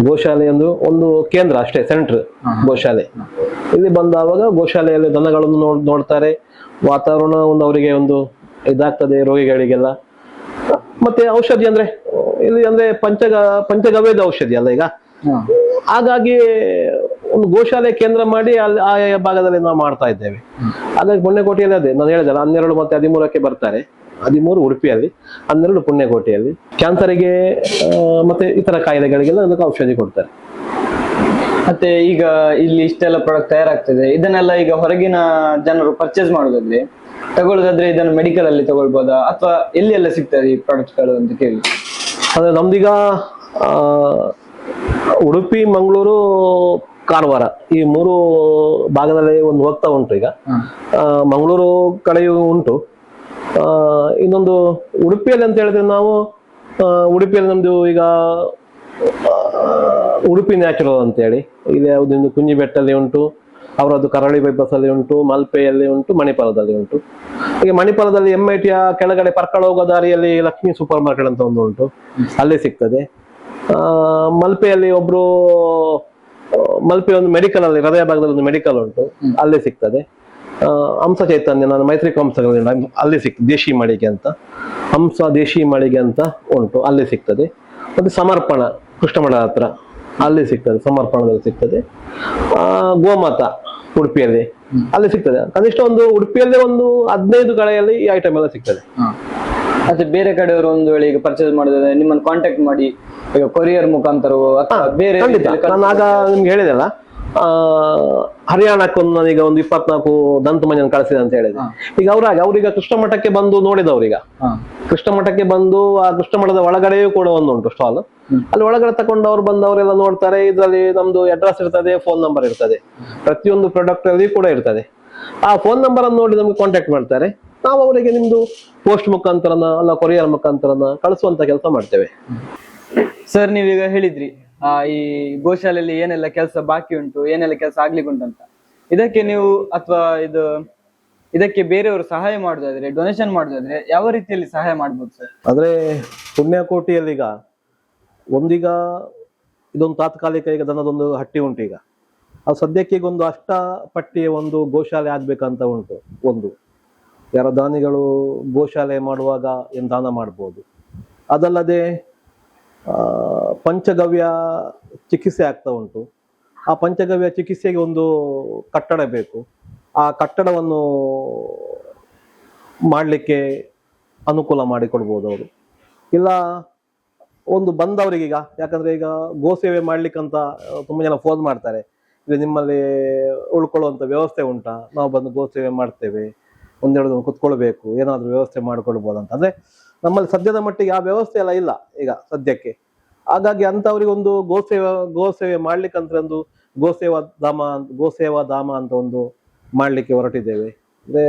ಗೋಶಾಲೆ ಎಂದು ಒಂದು ಕೇಂದ್ರ ಅಷ್ಟೇ ಸೆಂಟರ್ ಗೋಶಾಲೆ. ಇಲ್ಲಿ ಬಂದಾವಾಗ ಗೋಶಾಲೆಯಲ್ಲಿ ದನಗಳನ್ನು ನೋಡ್ ನೋಡ್ತಾರೆ. ವಾತಾವರಣ ಒಂದು ಅವರಿಗೆ ಒಂದು ಇದಾಗ್ತದೆ ರೋಗಿಗಳಿಗೆಲ್ಲ. ಮತ್ತೆ ಔಷಧಿ ಅಂದ್ರೆ ಇಲ್ಲಿ ಅಂದ್ರೆ ಪಂಚಗ ಪಂಚಗವ್ಯದ ಔಷಧಿ ಅಲ್ಲ ಈಗ? ಹಾಗಾಗಿ ಒಂದು ಗೋಶಾಲೆ ಕೇಂದ್ರ ಮಾಡಿ ಅಲ್ಲಿ ಆ ಭಾಗದಲ್ಲಿ ನಾವು ಮಾಡ್ತಾ ಇದ್ದೇವೆ. ಹಾಗಾಗಿ ಪುಣ್ಯಕೋಟೆಯಲ್ಲಿ ಅದೇ ನಾನು ಹೇಳಿದಲ್ಲ ಹನ್ನೆರಡು ಮತ್ತೆ ಹದಿಮೂರಕ್ಕೆ ಬರ್ತಾರೆ. ಹದಿಮೂರು ಉಡುಪಿಯಲ್ಲಿ ಹನ್ನೆರಡು ಪುಣ್ಯಕೋಟೆಯಲ್ಲಿ ಕ್ಯಾನ್ಸರಿಗೆ ಮತ್ತೆ ಇತರ ಕಾಯಿಲೆಗಳಿಗೆಲ್ಲ ಅದಕ್ಕೆ ಔಷಧಿ ಕೊಡ್ತಾರೆ. ಮತ್ತೆ ಈಗ ಇಲ್ಲಿ ಇಷ್ಟೆಲ್ಲ ಪ್ರಾಡಕ್ಟ್ ತಯಾರಾಗ್ತದೆ. ಇದನ್ನೆಲ್ಲ ಈಗ ಹೊರಗಿನ ಜನರು ಪರ್ಚೇಸ್ ಮಾಡೋದಾದ್ರೆ ತಗೊಳ್ಳೋದಾದ್ರೆ ಇದನ್ನು ಮೆಡಿಕಲ್ ಅಲ್ಲಿ ತಗೊಳ್ಬೋದಾ? ಅಥವಾ ಎಲ್ಲಿ ಎಲ್ಲ ಸಿಗ್ತದೆ ಈ ಪ್ರಾಡಕ್ಟ್ಗಳು ಅಂತ ಕೇಳಿ. ಅಂದ್ರೆ ನಮ್ದೀಗ ಆ, ಉಡುಪಿ ಮಂಗಳೂರು ಕಾರವಾರ ಈ ಮೂರು ಭಾಗದಲ್ಲಿ ಒಂದು ಹೋಗ್ತಾ ಉಂಟು ಈಗ. ಆ, ಮಂಗಳೂರು ಕಡೆಯೂ ಉಂಟು. ಇನ್ನೊಂದು ಉಡುಪಿಯಲ್ಲಿ ಅಂತ ಹೇಳಿದ್ರೆ ನಾವು ಉಡುಪಿಯಲ್ಲಿ ನಮ್ದು ಈಗ ಉಡುಪಿ ನ್ಯಾಚುರಲ್ ಅಂತೇಳಿ ಇಲ್ಲಿ ಯಾವುದೊಂದು ಕುಂಜಿ ಬೆಟ್ಟಲ್ಲಿ ಉಂಟು ಅವರದ್ದು ಕರಳಿ ಬೈಪಾಸ್ ಅಲ್ಲಿ ಉಂಟು ಮಲ್ಪೆಯಲ್ಲಿ ಉಂಟು ಮಣಿಪಾಲದಲ್ಲಿ ಉಂಟು. ಹಾಗೆ ಮಣಿಪಾಲದಲ್ಲಿ ಎಂ ಐ ಟಿಯ ಕೆಳಗಡೆ ಪರ್ಕಳ ಹೋಗೋ ದಾರಿಯಲ್ಲಿ ಲಕ್ಷ್ಮಿ ಸೂಪರ್ ಮಾರ್ಕೆಟ್ ಅಂತ ಒಂದು ಉಂಟು. ಅಲ್ಲೇ ಸಿಗ್ತದೆ. ಮಲ್ಪೆಯಲ್ಲಿ ಒಬ್ರು ಮಲ್ಪೆ ಒಂದು ಮೆಡಿಕಲ್ ಅಲ್ಲಿ ಹೃದಯ ಭಾಗದಲ್ಲಿ ಒಂದು ಮೆಡಿಕಲ್ ಉಂಟು. ಅಲ್ಲೇ ಸಿಗ್ತದೆ. ಹಂಸ ಚೈತನ್ಯ ನಾನು ಮೈತ್ರಿ ಕಂಸಗಳಿಂದ ಅಲ್ಲಿ ಸಿಕ್ ದೇಶಿ ಮಳಿಗೆ ಅಂತ. ಹಂಸ ದೇಶಿ ಮಳಿಗೆ ಅಂತ ಉಂಟು ಅಲ್ಲಿ ಸಿಗ್ತದೆ. ಮತ್ತೆ ಸಮರ್ಪಣ ಕೃಷ್ಣಮಠ ಹತ್ರ ಅಲ್ಲಿ ಸಿಗ್ತದೆ ಸಮರ್ಪಣದಲ್ಲಿ ಸಿಗ್ತದೆ. ಆ, ಗೋಮಾತ ಉಡುಪಿಯಲ್ಲಿ ಅಲ್ಲಿ ಸಿಗ್ತದೆ. ಕನಿಷ್ಠ ಒಂದು ಉಡುಪಿಯಲ್ಲೇ ಒಂದು ಹದಿನೈದು ಕಡೆಯಲ್ಲಿ ಈ ಐಟಮ್ ಎಲ್ಲ ಸಿಗ್ತದೆ. ಮತ್ತೆ ಬೇರೆ ಕಡೆಯವರು ಒಂದು ವೇಳೆ ಈಗ ಪರ್ಚೇಸ್ ಮಾಡಿದ್ರೆ ನಿಮ್ಮನ್ನು ಕಾಂಟ್ಯಾಕ್ಟ್ ಮಾಡಿ ಈಗ ಕೊರಿಯರ್ ಮುಖಾಂತರವೋ ಅಥವಾ ಬೇರೆ ನಾನು ಆಗ ನಿಮ್ಗೆ ಹೇಳಿದೆಲ್ಲ. ಹರಿಯಾಣಕ್ಕೊಂದು ನಾನೀಗ ಒಂದು ಇಪ್ಪತ್ನಾಲ್ಕು ದಂತ ಮನೆಯನ್ನು ಕಳಿಸಿದೆ ಅಂತ ಹೇಳಿದೆ ಈಗ ಅವ್ರಾಗ ಅವ್ರೀಗ ಕೃಷ್ಣ ಮಠಕ್ಕೆ ಬಂದು ನೋಡಿದವ್ರೀಗ ಈಗ. ಕೃಷ್ಣ ಮಠಕ್ಕೆ ಬಂದು ಆ ಕೃಷ್ಣ ಮಠದ ಒಳಗಡೆಯೂ ಕೂಡ ಒಂದು ಉಂಟು ಸ್ಟಾಲ್ ಅಲ್ಲಿ ಒಳಗಡೆ ತಗೊಂಡವ್ರು ಬಂದವರೆಲ್ಲ ನೋಡ್ತಾರೆ ಇದರಲ್ಲಿ ನಮ್ದು ಅಡ್ರೆಸ್ ಇರ್ತದೆ ಫೋನ್ ನಂಬರ್ ಇರ್ತದೆ. ಪ್ರತಿಯೊಂದು ಪ್ರಾಡಕ್ಟ್ ಅಲ್ಲಿ ಕೂಡ ಇರ್ತದೆ. ಆ ಫೋನ್ ನಂಬರ್ ಅನ್ನು ನೋಡಿ ನಮ್ಗೆ ಕಾಂಟ್ಯಾಕ್ಟ್ ಮಾಡ್ತಾರೆ. ನಾವು ಅವರಿಗೆ ನಿಮ್ದು ಪೋಸ್ಟ್ ಮುಖಾಂತರನ ಅಲ್ಲ ಕೊರಿಯರ್ ಮುಖಾಂತರನ ಕಳಿಸುವಂತ ಕೆಲಸ ಮಾಡ್ತೇವೆ. ಸರ್ ನೀವೀಗ ಹೇಳಿದ್ರಿ ಈ ಗೋಶಾಲೆಯಲ್ಲಿ ಏನೆಲ್ಲ ಕೆಲಸ ಬಾಕಿ ಉಂಟು, ಏನೆಲ್ಲ ಕೆಲಸ ಆಗ್ಲಿಕ್ಕೆ ಉಂಟು ಅಂತ. ಇದಕ್ಕೆ ನೀವು ಅಥವಾ ಇದು, ಇದಕ್ಕೆ ಬೇರೆಯವರು ಸಹಾಯ ಮಾಡುದಾದ್ರೆ ಡೊನೇಷನ್ ಮಾಡುದಾದ್ರೆ ಯಾವ ರೀತಿಯಲ್ಲಿ ಸಹಾಯ ಮಾಡ್ಬೋದು ಸರ್? ಆದ್ರೆ ಪುಣ್ಯಕೋಟಿಯಲ್ಲಿ ಈಗ ಒಂದೀಗ ಇದೊಂದು ತಾತ್ಕಾಲಿಕ ಈಗ ದನದೊಂದು ಹಟ್ಟಿ ಉಂಟು ಈಗ. ಅದು ಸದ್ಯಕ್ಕೆ ಈಗ ಒಂದು ಅಷ್ಟ ಪಟ್ಟಿಯ ಒಂದು ಗೋಶಾಲೆ ಆಗ್ಬೇಕಂತ ಉಂಟು, ಒಂದು. ಯಾರ ದಾನಿಗಳು ಗೋಶಾಲೆ ಮಾಡುವಾಗ ಏನು ದಾನ ಮಾಡ್ಬೋದು. ಅದಲ್ಲದೆ ಪಂಚಗವ್ಯ ಚಿಕಿತ್ಸೆ ಆಗ್ತಾ ಉಂಟು. ಆ ಪಂಚಗವ್ಯ ಚಿಕಿತ್ಸೆಗೆ ಒಂದು ಕಟ್ಟಡ ಬೇಕು. ಆ ಕಟ್ಟಡವನ್ನು ಮಾಡಲಿಕ್ಕೆ ಅನುಕೂಲ ಮಾಡಿಕೊಡ್ಬೋದು ಅವರು. ಇಲ್ಲ, ಒಂದು ಬಂದವರಿಗೀಗ ಯಾಕಂದ್ರೆ ಈಗ ಗೋಸೇವೆ ಮಾಡ್ಲಿಕ್ಕಂತ ಮಾಡಲಿಕ್ಕಂತ ತುಂಬಾ ಜನ ಫೋನ್ ಮಾಡ್ತಾರೆ. ಇದು ನಿಮ್ಮಲ್ಲಿ ಉಳ್ಕೊಳ್ಳುವಂಥ ವ್ಯವಸ್ಥೆ ಉಂಟಾ? ನಾವು ಬಂದು ಗೋ ಸೇವೆ ಮಾಡ್ತೇವೆ. ಒಂದೆರಡು ದಿನ ಕುತ್ಕೊಳ್ಬೇಕು. ಏನಾದ್ರೂ ವ್ಯವಸ್ಥೆ ಮಾಡ್ಕೊಳ್ಬೋದಂತ. ಅಂದ್ರೆ ನಮ್ಮಲ್ಲಿ ಸದ್ಯದ ಮಟ್ಟಿಗೆ ಆ ವ್ಯವಸ್ಥೆ ಎಲ್ಲ ಇಲ್ಲ ಈಗ ಸದ್ಯಕ್ಕೆ. ಹಾಗಾಗಿ ಅಂತವರಿಗೆ ಒಂದು ಗೋಸೇವೆ ಗೋಸೇವೆ ಮಾಡ್ಲಿಕ್ಕಂತ ಒಂದು ಗೋಸೇವಾ ಧಾಮ ಅಂತ ಗೋಸೇವಾ ಧಾಮ ಅಂತ ಒಂದು ಮಾಡ್ಲಿಕ್ಕೆ ಹೊರಟಿದ್ದೇವೆ. ಅಂದ್ರೆ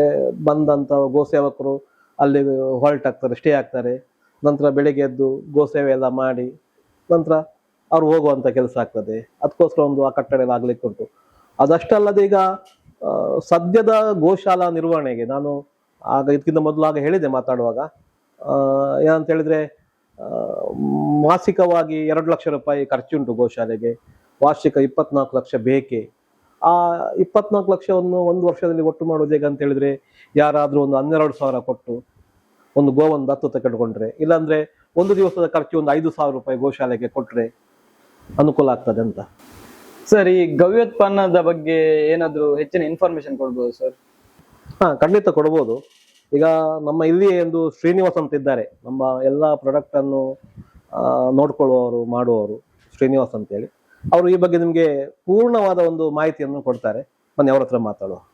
ಬಂದಂತ ಗೋಸೇವಕರು ಅಲ್ಲಿ ಹೊರಟಾಗ್ತಾರೆ ಸ್ಟೇ ಆಗ್ತಾರೆ. ನಂತರ ಬೆಳಿಗ್ಗೆ ಎದ್ದು ಗೋಸೇವೆ ಎಲ್ಲ ಮಾಡಿ ನಂತರ ಅವ್ರು ಹೋಗುವಂಥ ಕೆಲಸ ಆಗ್ತದೆ. ಅದಕ್ಕೋಸ್ಕರ ಒಂದು ಆ ಕಟ್ಟಡ ಎಲ್ಲ ಆಗ್ಲಿಕ್ಕೆ ಉಂಟು. ಅದಷ್ಟಲ್ಲದೆ ಈಗ ಸದ್ಯದ ಗೋಶಾಲಾ ನಿರ್ವಹಣೆಗೆ ನಾನು ಆಗ ಇದಕ್ಕಿಂತ ಮೊದಲು ಆಗ ಹೇಳಿದೆ ಮಾತಾಡುವಾಗ. ಏನಂತ ಹೇಳಿದ್ರೆ ಮಾಸಿಕವಾಗಿ ಎರಡು ಲಕ್ಷ ರೂಪಾಯಿ ಖರ್ಚುಂಟು ಗೋಶಾಲೆಗೆ. ವಾರ್ಷಿಕ ಇಪ್ಪತ್ನಾಲ್ಕು ಲಕ್ಷ ಬೇಕೆ. ಆ ಇಪ್ಪತ್ನಾಲ್ಕು ಲಕ್ಷವನ್ನು ಒಂದು ವರ್ಷದಲ್ಲಿ ಒಟ್ಟು ಮಾಡೋದು ಹೇಗೆ ಅಂತ ಹೇಳಿದ್ರೆ ಯಾರಾದ್ರೂ ಒಂದು ಹನ್ನೆರಡು ಸಾವಿರ ಕೊಟ್ಟು ಒಂದು ಗೋವನ್ನು ದತ್ತು ತೆಗೆದುಕೊಂಡ್ರೆ ಇಲ್ಲಾಂದ್ರೆ ಒಂದು ದಿವಸದ ಖರ್ಚು ಒಂದು ಐದು ಸಾವಿರ ರೂಪಾಯಿ ಗೋಶಾಲೆಗೆ ಕೊಟ್ಟರೆ ಅನುಕೂಲ ಆಗ್ತದೆ ಅಂತ. ಸರ್ ಈ ಗವ್ಯೋತ್ಪನ್ನದ ಬಗ್ಗೆ ಏನಾದರೂ ಹೆಚ್ಚಿನ ಇನ್ಫಾರ್ಮೇಶನ್ ಕೊಡ್ಬೋದು ಸರ್? ಹಾ ಖಂಡಿತ ಕೊಡ್ಬೋದು. ಈಗ ನಮ್ಮ ಇಲ್ಲಿ ಒಂದು ಶ್ರೀನಿವಾಸ್ ಅಂತ ಇದ್ದಾರೆ. ನಮ್ಮ ಎಲ್ಲ ಪ್ರಾಡಕ್ಟ್ ಅನ್ನು ನೋಡ್ಕೊಳ್ಳುವವರು, ಮಾಡುವವರು ಶ್ರೀನಿವಾಸ್ ಅಂತೇಳಿ. ಅವರು ಈ ಬಗ್ಗೆ ನಿಮಗೆ ಪೂರ್ಣವಾದ ಒಂದು ಮಾಹಿತಿಯನ್ನು ಕೊಡ್ತಾರೆ. ಬನ್ನಿ, ಅವ್ರ ಹತ್ರ ಮಾತಾಡುವ.